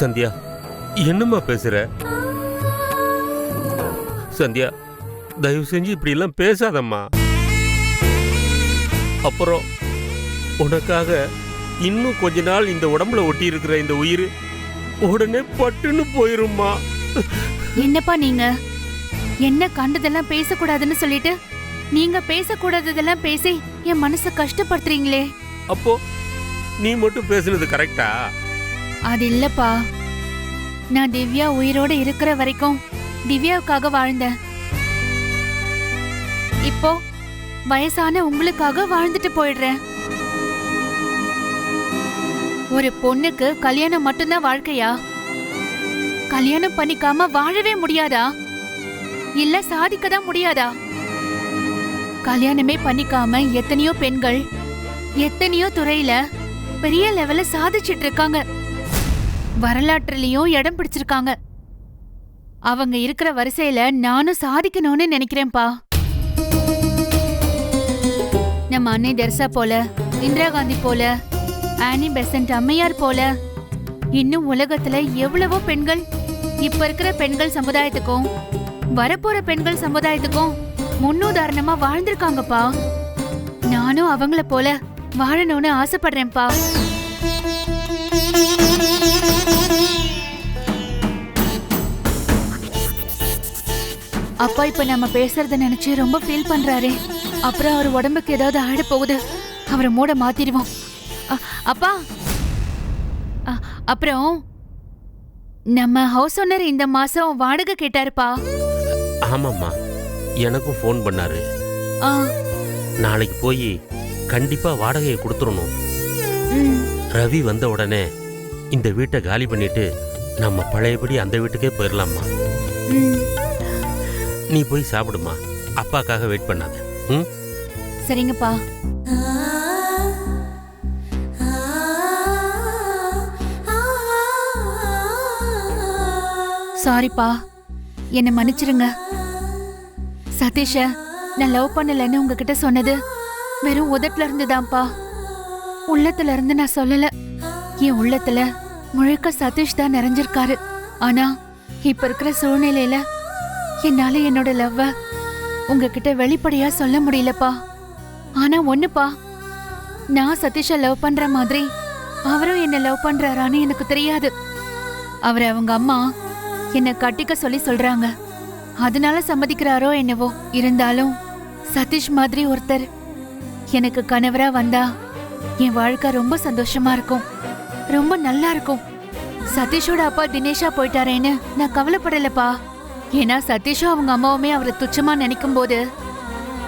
சந்தியா என்னம்மா பேசுற? சந்தியா தயவு செஞ்சு இப்படி எல்லாம் பேசாதம்மா. அப்புறம் உனக்காக இன்னும் கொஞ்ச நாள் இந்த உடம்புல ஒட்டி இருக்கிற இந்த உயிர் உடனே பட்டுன்னு போயிரும்மா. என்னப்பா நீங்க? என்ன கண்டதெல்லாம் பேசக்கூடாதுன்னு சொல்லிட்டு நீங்க பேசக்கூடாததெல்லாம் பேசி என் மனசை கஷ்டப்படுத்துறீங்களே. அப்போ நீ மட்டும் பேசுனது கரெக்டா அது இல்லப்பா நான் திவ்யா உயிரோட இருக்கிற வரைக்கும் திவ்யாவுக்காக வாழ்ந்தேன். இப்போ வயசான உங்களுக்காக வாழ்ந்துட்டு போயிடுறேன். ஒரு பொண்ணுக்கு கல்யாணம் மட்டும்தான் வாழ்க்கையா? கல்யாணம் பண்ணிக்காம வாழவே முடியாதா? இல்ல சாதிக்க தான் முடியாதா? கல்யாணமே பண்ணிக்காம எத்தனையோ பெண்கள் எத்தனையோ துறையில பெரிய லெவல்ல சாதிச்சிட்டு இருக்காங்க. வரலாற்றுலயும் இடம் பிடிச்சிருக்காங்க. அவங்க இருக்கிற வரிசையில நானும் சாதிக்கணும்னு நினைக்கிறேன்ப்பா. நம்ம அன்னை தெரசா போல இந்திரா காந்தி போல ஆனி பெசன்ட் அம்மையார் போல இன்னும் உலகத்துல எவ்வளவோ பெண்கள் இப்ப இருக்கிற பெண்கள் சமுதாயத்துக்கும் வரப்போற பெண்கள் சமுதாயத்துக்கும் முன்னுதாரணமா வாழ்ந்திருக்காங்கப்பா. நானும் அவங்கள போல வாழணும்னு ஆசைப்படுறேன்ப்பா. அப்பா இப்ப நம்ம பேசுறத நினைச்சு ரொம்ப ஃபீல் பண்றாரே. அப்புறம் அவர் உடம்புக்கு ஏதாவது ஆயிட போகுது. அவரை மூட மாத்திடுவோம். அப்பா! அப்புறம் நம்ம ஹவுஸ் ஓனர் இந்த மாசம் வாடகை கேட்டாருப்பா. ஆமாம்மா. எனக்கும் ஃபோன் பண்ணாரு. நாளைக்கு போய் கண்டிப்பா வாடகையை கொடுத்துடணும். ம், ரவி வந்த உடனே இந்த வீட்டை காலி பண்ணிட்டு நம்ம பழையபடி அந்த வீட்டுக்கே போயிடலாம்மா ம். நீ போய் சாப்பிடுமா. அப்பாக்காக வெயிட் பண்ணாத. ம்? சரிங்கப்பா. சாரிப்பா என்னை மன்னிச்சிருங்க. சதீஷ நான் லவ் பண்ணலன்னு உங்ககிட்ட சொன்னது வெறும் உதட்டுல இருந்துதான்ப்பா. உள்ளத்துல இருந்து நான் சொல்லல. என் உள்ளத்துல முழுக்க சதீஷ் தான் நிறைஞ்சிருக்காரு. ஆனா இப்ப இருக்கிற சூழ்நிலையில என்னால என்னோட லவ்வ உங்ககிட்ட வெளிப்படையா சொல்ல முடியலப்பா. ஆனா ஒண்ணுப்பா. நான் சதீஷ லவ் பண்ற மாதிரி அவரும் என்ன லவ் பண்றாரான்னு எனக்கு தெரியாது. அவர் அவங்க அம்மா என்ன கட்டிக்க சொல்லி சொல்றாங்க. அதனால சம்மதிக்கிறாரோ என்னவோ இருந்தாலும் சதீஷ் மாதிரி ஒருத்தர் எனக்கு கணவரா வந்தா என் வாழ்க்கை ரொம்ப சந்தோஷமா இருக்கும். ரொம்ப நல்லா இருக்கும். சதீஷோட அப்பா தினேஷா போயிட்டாரேன்னு நான் கவலைப்படலப்பா. ஏன்னா சதீஷும் அவங்க அம்மாவுமே அவரை துச்சமா நினைக்கும் போது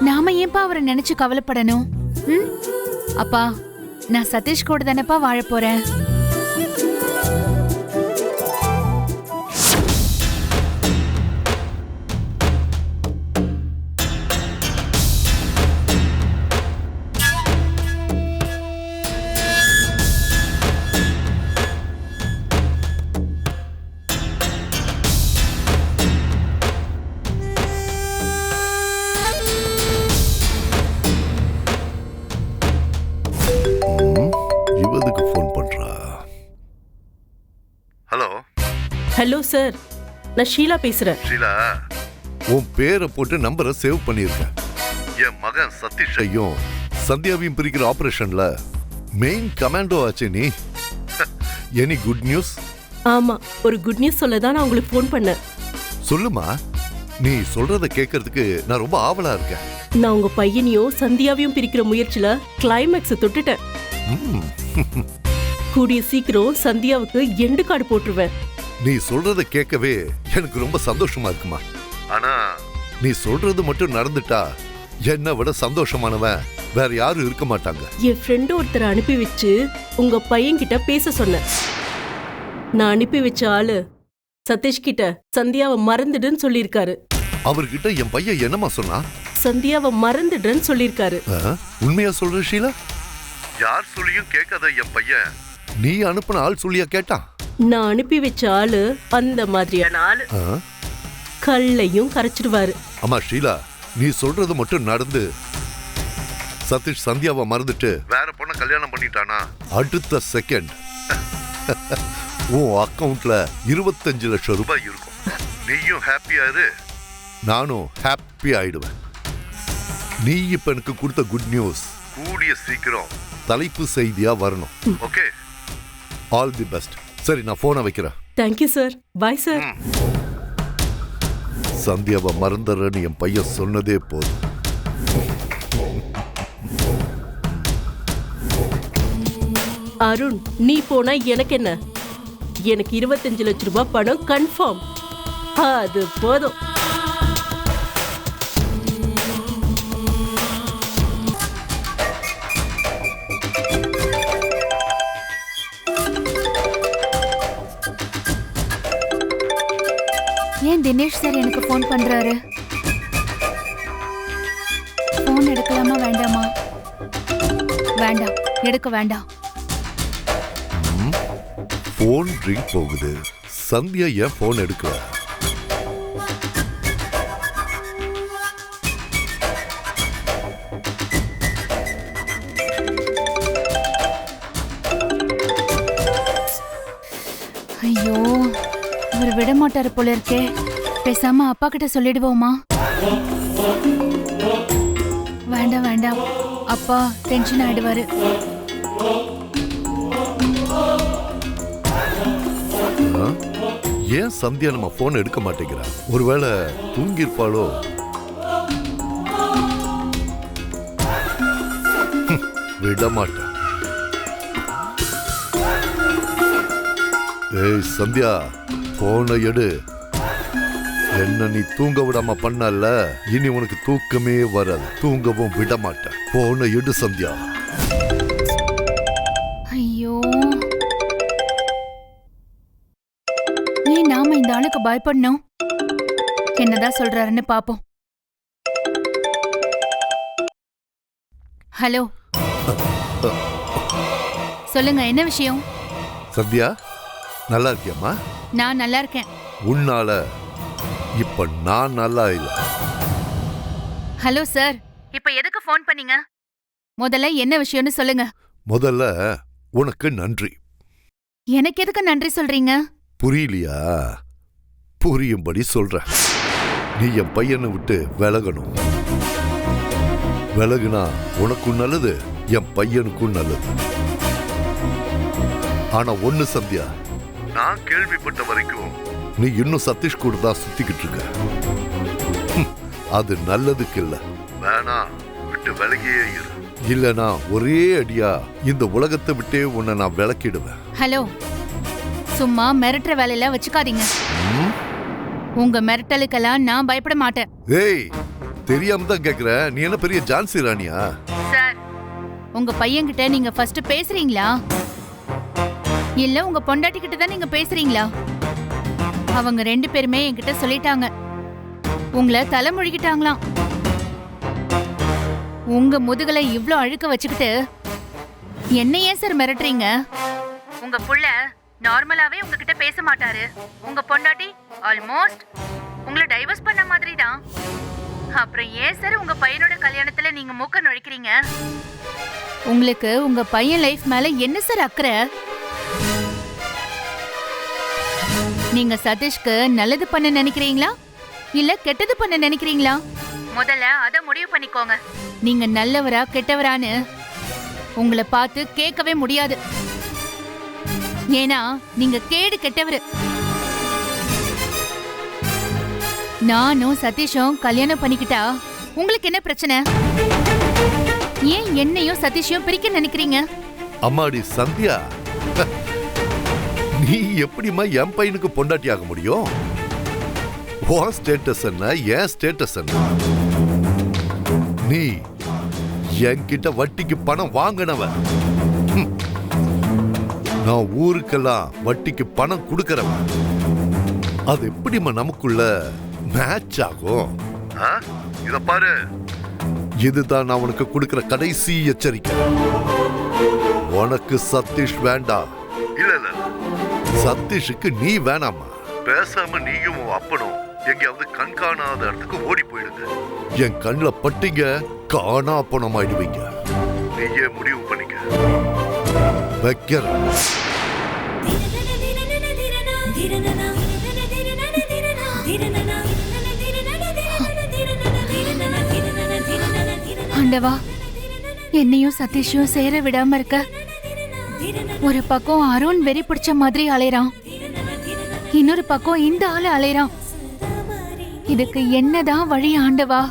நாம ஏன்பா அவரை நினைச்சு கவலைப்படணும் ம்? அப்பா நான் சதீஷ் கூட தானேப்பா வாழ போறேன் சார். நான் ஷீலா பேசுறேன். ஷீலா உன் பேரை போட்டு நம்பரை சேவ் பண்ணியிருக்கேன் என் மகன் சதீஷையும் சந்தியாவையும் பிரிக்கிற ஆபரேஷன்ல மெயின் கமாண்டோ ஆச்சு நீ. எனி குட் நியூஸ் ஆமா ஒரு குட் நியூஸ் சொல்ல தான் நான் உங்களுக்கு ஃபோன் பண்ணேன். சொல்லுமா? நீ சொல்றத கேட்கறதுக்கு நான் ரொம்ப ஆவலா இருக்கேன். நான் உங்க பையனையும் சந்தியாவையும் பிரிக்கிற முயற்சியில கிளைமேக்ஸ் தொட்டுட்டேன். கூடிய சீக்கிரம் சந்தியாவுக்கு எண்டு கார்டு போட்டுருவேன். நீ சொல்றத கேட்கவே எனக்கு ரொம்ப சந்தோஷமா இருக்குமா? ஆனா நீ சொல்றது மட்டும் நடந்துட்டா என்னை விட சந்தோஷமானவன் வேற யாரும் இருக்க மாட்டாங்க. என் ஃப்ரெண்டு ஒருத்தரை அனுப்பி வச்சு உங்க பையன் கிட்ட பேச சொன்னேன். நான் அனுப்பி வச்ச ஆளு சதீஷ் கிட்ட சந்தியாவை மறந்துடுன்னு சொல்லியிருக்காரு. அவர்கிட்ட என் பையன் என்னமா சொன்னா? சந்தியாவை மறந்துடுன்னு சொல்லியிருக்காரு? உண்மையா சொல்ற ஷீலா? யார் சொல்லியும் கேட்காத என் பையன். நீ அனுப்புன ஆள் சொல்லியா கேட்டான்? நான் அனுப்பி வச்ச ஆளு அந்த மாதிரியான ஆளு? கல்லையும் கரைச்சிடுவாரு. அம்மா ஷீலா நீ சொல்றது மட்டும் நடந்து. சதீஷ் சந்தியாவை மறந்துட்டு வேற பொண்ண கல்யாணம் பண்ணிட்டானா? அடுத்த செகண்ட் உன் அக்கவுண்ட்ல இருபத்தஞ்சு லட்சம் ரூபாய் இருக்கும். நீயும் ஹாப்பியா இரு. நானும் ஹாப்பி ஆயிடுவேன். நீ இப்ப எனக்கு கொடுத்த குட் நியூஸ் கூடிய சீக்கிரம் தலைப்பு செய்தியா வரணும். ஓகே ஆல் தி பெஸ்ட் சரி நான் போனை வைக்கிறேன். Thank you sir bye sir சந்தியாவை மறந்துடுறேன்னு என் பையன் சொன்னதே போதும். அருண் நீ போனா எனக்கு என்ன? எனக்கு இருபத்தஞ்சு லட்ச ரூபாய் பணம் கன்ஃபார்ம் அது போதும். தினேஷ் சார் எனக்கு ஃபோன் பண்றாரு. ஃபோன் எடுக்கலாமா வேண்டாமா? வேண்டாம் எடுக்க வேண்டாம். போன் ரிங் போகுது. சந்தியா ஏன் போன் எடுக்கல? ஐயோ அவர் விட மாட்டாரு போல இருக்கே. பேசாம அப்பா கிட்ட சொல்லிடுவோமா? வேண்டாம் வேண்டாம். அப்பா டென்ஷன் ஆயிடுவாரு. ஏன் சந்தியா நம்ம போன் எடுக்க மாட்டேங்கிறா? ஒருவேளை தூங்கியிருப்பாளோ? விட மாட்டேன் ஏய் சந்தியா போனை எடு. என்ன நீ தூங்க விடாம பண்ணல? இனி உனக்கு தூக்கமே வராது. தூங்கவும் விட மாட்டேன் போனை எடு சந்தியா. ஐயோ. ஏன் நாம இந்த ஆளுக்கு பயப்படணும். என்னதான் சொல்றாருன்னு பாப்போம். ஹலோ. சொல்லுங்க என்ன விஷயம்? சந்தியா நல்லா இருக்கியம்மா? நான் நல்லா இருக்கேன். உன்னால இப்ப நான் நல்லா இல்லை. Hello sir. இப்ப எதுக்கு ஃபோன் பண்ணீங்க? முதல்ல என்ன விஷயம்னு சொல்லுங்க. முதல்ல உனக்கு நன்றி. எனக்கு எதுக்கு நன்றி சொல்றீங்க? புரியலையா? புரியும்படி சொல்றேன் நீ என் பையனை விட்டு விலகணும். விலகுனா உனக்கும் நல்லது என் பையனுக்கும் நல்லது. ஆனா ஒண்ணு சந்தியா நான் கேள்விப்பட்ட வரைக்கும் நீ இன்னும் சதீஷ் கூட தான் சுத்திக்கிட்டு இருக்க. அது நல்லதுக்கு இல்ல. வேணா விட்டு விலகியே இரு. இல்லனா ஒரே அடியா இந்த உலகத்தை விட்டே உன்னை நான் விளக்கிடுவேன். ஹலோ சும்மா மிரட்டுற வேலையெல்லாம் வச்சுக்காதீங்க. ம்? உங்க மிரட்டலுக்கெல்லாம் நான் பயப்பட மாட்டேன். ஏய் தெரியாம தான் கேக்குற. நீ என்ன பெரிய ஜான்சி ராணியா? சார் உங்க பையன்கிட்ட நீங்க ஃபர்ஸ்ட் பேசுறீங்களா? இல்ல உங்க பொண்டாட்டி கிட்ட தான் நீங்க பேசுறீங்களா? அவங்க ரெண்டு பேருமே என்கிட்ட சொல்லிட்டாங்க. உங்களை தலைமொழிகிட்டாங்களாம் உங்க முதுகல இவ்ளோ அழுக்க வச்சுக்கிட்டு என்ன ஏன் சார் மிரட்டுறீங்க? உங்க புள்ள நார்மலாவே உங்ககிட்ட பேச மாட்டாரு. உங்க பொண்டாட்டி ஆல்மோஸ்ட் உங்களை டைவர்ஸ் பண்ண மாதிரி தான் அப்புறம் ஏன் சார் உங்க பையனோட கல்யாணத்துல நீங்க மூக்க நுழைக்கிறீங்க? உங்களுக்கு உங்க பையன் லைஃப் மேல என்ன சார் அக்கறை? நீங்க சதீஷ்க்கு நல்லது பண்ண நினைக்கிறீங்களா? இல்ல கெட்டது பண்ண நினைக்கிறீங்களா? முதல்ல அத முடிவு பண்ணிக்கோங்க. நீங்க நல்லவரா கெட்டவரான்னு உங்களை பார்த்து கேட்கவே முடியாது. ஏன்னா நீங்க கேடு கெட்டவரு. நானும் சதீஷும் கல்யாணம் பண்ணிக்கிட்டா உங்களுக்கு என்ன பிரச்சனை? ஏன் என்னையும் சதீஷையும் பிரிக்க நினைக்கிறீங்க? அம்மாடி சந்தியா? நீ எப்படிம்மா என் பையனுக்கு பொண்டாட்டி ஆக முடியும்? உன் ஸ்டேட்டஸ் என்ன என் ஸ்டேட்டஸ் என்ன? நீ என்கிட்ட வட்டிக்கு பணம் வாங்கினவன். ஹம். நான் ஊருக்கெல்லாம் வட்டிக்கு பணம் கொடுக்கறவன். அது எப்படிம்மா நமக்குள்ள மேட்ச் ஆகும்? இத பாரு. இதுதான் நான் உனக்கு கொடுக்கிற கடைசி எச்சரிக்கை. உனக்கு சதீஷ் வேண்டாம். சதீஷுக்கு நீ வேணாமா பேசாம நீயும் அப்பனும் எங்கேயாவது கண்காணாத இடத்துக்கு ஓடி போயிடுங்க. என் கண்ணில் பட்டிங்க காணா பணம் ஆயிடுவீங்க நீயே முடிவு பண்ணிக்க. வைக்கிற என்னையும் சதீஷையும் சேர விடாம இருக்க ஒரு பக்கம் அருண் வெறி பிடிச்ச மாதிரி அலைறான். இன்னொரு பக்கம் இந்த ஆளு அலைறான். இதுக்கு என்னதான் வழி ஆண்டவா?